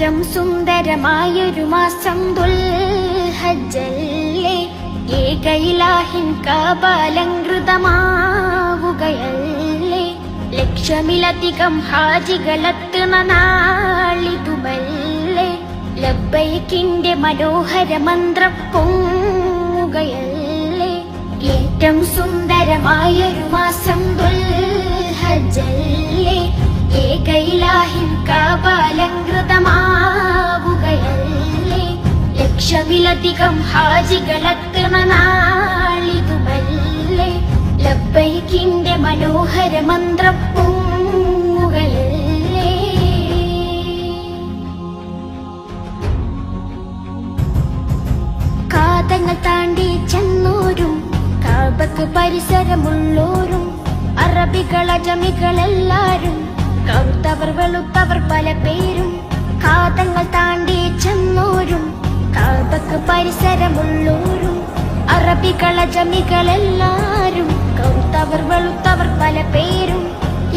ഏറ്റം സുന്ദരമായൊരു മാസം ദുൽഹജ്ജല്ലേ? ഏകയിലാഹിൻ കാപാലങ്കൃതമാവുകയല്ലേ ലക്ഷമിലധികം ഹാജികളെത്തുന്ന നാളിതുമല്ലേ? ലബ്ബൈക്കിന്റെ മനോഹര മന്ത്രം പൊങ്ങുകയല്ലേ? ഏറ്റം സുന്ദരമായൊരു മാസം ദുൽഹജ്ജല്ലേ ലക്ഷമിലധികം ഹാജികളെത്തുന്ന നാളിതുമല്ലേ ലബ്ബൈക്കിന്റെ മനോഹര മന്ത്രം താണ്ടി ചെന്നോരും കാബക്ക് പരിസരമുള്ളോരും അറബികൾ അജമികളെല്ലാരും കറുത്തവർ വെളുത്തവർ പല പേരും കാതങ്ങൾ താണ്ടി അറബികൾ ജമികളെല്ലാരും കൗത്തവർ വെളുത്തവർ പല പേരും.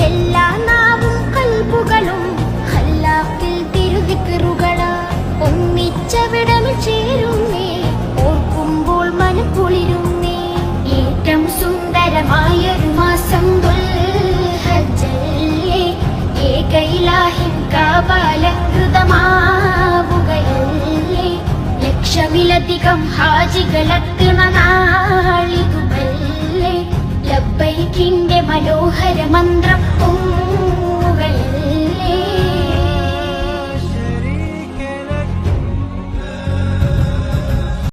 എല്ലാ നാവും കൽബുകളും ഹല്ലാക്കിൽ തിരുതിക്കറുകളാ ഒന്നിച്ചവിടം ചേരുന്നേ ഓർക്കുമ്പോൾ മനം കുളിരുന്നേ. ഏറ്റവും സുന്ദരമായൊരു മാസം ദുൽഹജ്ജല്ലേ ഏകയിലാഹിൻ കാപാലങ്കൃതമാവുകയല്ലേ ലക്ഷമിലധികം ഖുർആന്റെ മനോഹര മന്ത്രം.